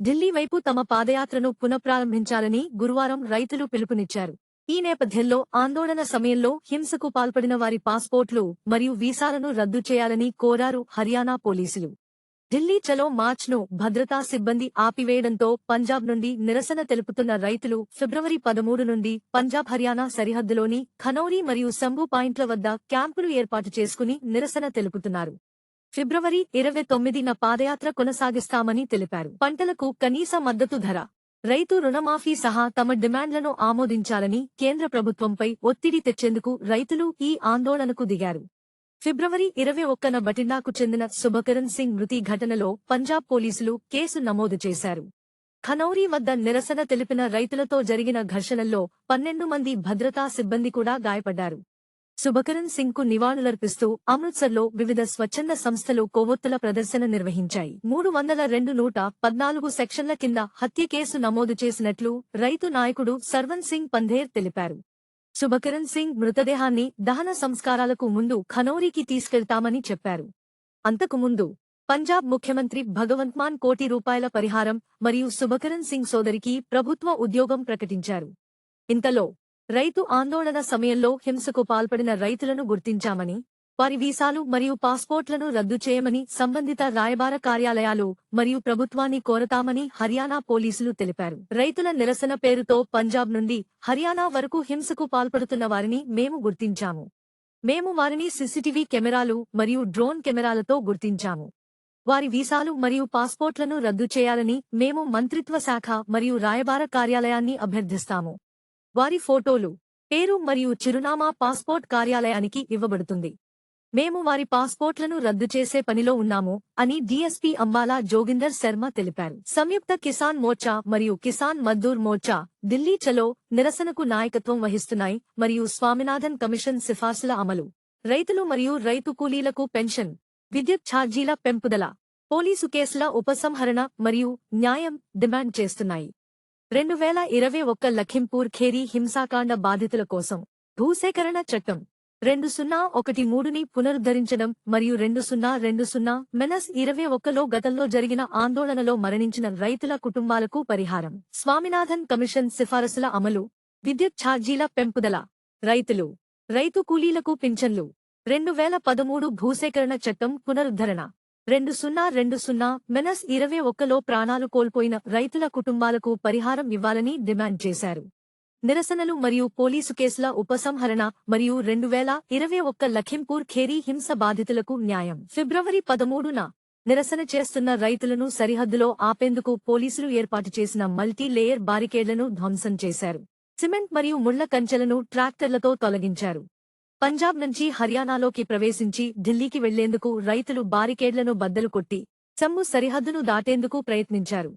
ఢిల్లీ వైపు తమ పాదయాత్రను పునఃప్రారంభించాలని గురువారం రైతులు పిలుపునిచ్చారు. ఈ నేపథ్యంలో ఆందోళన సమయంలో హింసకు పాల్పడిన వారి పాస్పోర్ట్లు మరియు వీసాలను రద్దు చేయాలని కోరారు హర్యానా పోలీసులు. ఢిల్లీ చలో మార్చ్ను భద్రతా సిబ్బంది ఆపివేయడంతో పంజాబ్ నుండి నిరసన తెలుపుతున్న రైతులు ఫిబ్రవరి పదమూడు నుండి పంజాబ్ హర్యానా సరిహద్దులోని ఖనౌరీ మరియు సంబు పాయింట్ల వద్ద క్యాంపులు ఏర్పాటు చేసుకుని నిరసన తెలుపుతున్నారు. ఫిబ్రవరి ఇరవై తొమ్మిదిన పాదయాత్ర కొనసాగిస్తామని తెలిపారు. పంటలకు కనీస మద్దతు ధర రైతు రుణమాఫీ సహా తమ డిమాండ్లను ఆమోదించాలని కేంద్ర ప్రభుత్వంపై ఒత్తిడి తెచ్చేందుకు రైతులు ఈ ఆందోళనకు దిగారు. ఫిబ్రవరి ఇరవై ఒక్కన బటిండాకు చెందిన శుభకరణ్ సింగ్ మృతి ఘటనలో పంజాబ్ పోలీసులు కేసు నమోదు చేశారు. ఖనౌరీ వద్ద నిరసన తెలిపిన రైతులతో జరిగిన ఘర్షణల్లో పన్నెండు మంది భద్రతా సిబ్బంది కూడా గాయపడ్డారు. సుభకరణ్ సింగ్కు నివాళులర్పిస్తూ అమృత్సర్లో వివిధ స్వచ్ఛంద సంస్థలు కొవ్వొత్తుల ప్రదర్శన నిర్వహించాయి. మూడు వందల రెండు నూట పద్నాలుగు సెక్షన్ల కింద హత్య కేసు నమోదు చేసినట్లు రైతు నాయకుడు సర్వన్ సింగ్ పంధేర్ తెలిపారు. సుభకరణ్ సింగ్ మృతదేహాన్ని దహన సంస్కారాలకు ముందు ఖనౌరీకి తీసుకెళ్తామని చెప్పారు. అంతకుముందు పంజాబ్ ముఖ్యమంత్రి భగవంత్ మాన్ కోటి రూపాయల పరిహారం మరియు సుభకరణ్ సింగ్ సోదరికి ప్రభుత్వ ఉద్యోగం ప్రకటించారు. ఇంతలో రైతు ఆందోళన సమయంలో హింసకు పాల్పడిన రైతులను గుర్తించామని వారి వీసాలు మరియు పాస్పోర్ట్లను రద్దు చేయమని సంబంధిత రాయబార కార్యాలయాలు మరియు ప్రభుత్వాన్ని కోరతామని హర్యానా పోలీసులు తెలిపారు. రైతుల నిరసన పేరుతో పంజాబ్ నుండి హర్యానా వరకు హింసకు పాల్పడుతున్న వారిని మేము గుర్తించాము. మేము వారిని సీసీటీవీ కెమెరాలు మరియు డ్రోన్ కెమెరాలతో గుర్తించాము. వారి వీసాలు మరియు పాస్పోర్ట్లను రద్దు చేయాలని మేము మంత్రిత్వ శాఖ మరియు రాయబార కార్యాలయాన్ని అభ్యర్థిస్తాము. వారి ఫోటోలు పేరు మరియు చిరునామా పాస్పోర్ట్ కార్యాలయానికి ఇవ్వబడుతుంది. మేము వారి పాస్పోర్ట్లను రద్దు చేసే పనిలో ఉన్నాము అని డీఎస్పీ అంబాలా జోగిందర్ శర్మ తెలిపారు. సంయుక్త కిసాన్ మోర్చా మరియు కిసాన్ మద్దూర్ మోర్చా ఢిల్లీ చలో నిరసనకు నాయకత్వం వహిస్తున్నాయి మరియు స్వామినాథన్ కమిషన్ సిఫార్సుల అమలు. రైతులు మరియు రైతు కూలీలకు పెన్షన్ విద్యుత్ ఛార్జీల పెంపుదల పోలీసు కేసుల ఉపసంహరణ మరియు న్యాయం డిమాండ్ చేస్తున్నాయి. రెండు వేల ఇరవై ఒక్క లఖింపూర్ ఖేరీ హింసాకాండ బాధితుల కోసం భూసేకరణ చట్టం. రెండు సున్నా ఒకటి మూడుని పునరుద్ధరించడం మరియు రెండు సున్నా రెండు సున్నా మెనస్ ఇరవై ఒక్కలో గతంలో జరిగిన ఆందోళనలో మరణించిన రైతుల కుటుంబాలకు పరిహారం. స్వామినాథన్ కమిషన్ సిఫారసుల అమలు. విద్యుత్ ఛార్జీల పెంపుదల. రైతులు. రైతు కూలీలకు పింఛన్లు. రెండు వేల పదమూడు భూసేకరణ చట్టం పునరుద్ధరణ. రెండు సున్నా రెండు సున్నా మెనస్ ఇరవై ఒక్కలో ప్రాణాలు కోల్పోయిన రైతుల కుటుంబాలకు పరిహారం ఇవ్వాలని డిమాండ్ చేశారు. నిరసనలు మరియు పోలీసు కేసుల ఉపసంహరణ మరియు రెండు వేల ఇరవై ఒక్క లఖింపూర్ ఖేరీ హింస బాధితులకు న్యాయం. ఫిబ్రవరి పదమూడున నిరసన చేస్తున్న రైతులను సరిహద్దులో ఆపేందుకు పోలీసులు ఏర్పాటు చేసిన మల్టీ లేయర్ బారికేడ్లను ధ్వంసం చేశారు. సిమెంట్ మరియు ముళ్ళ కంచెలను ట్రాక్టర్లతో తొలగించారు. పంజాబ్ నుంచి హర్యానాలోకి ప్రవేశించి ఢిల్లీకి వెళ్ళేందుకు రైతులు బారికేడ్లను బద్దలు కొట్టి చమ్ము సరిహద్దును దాటేందుకు ప్రయత్నించారు.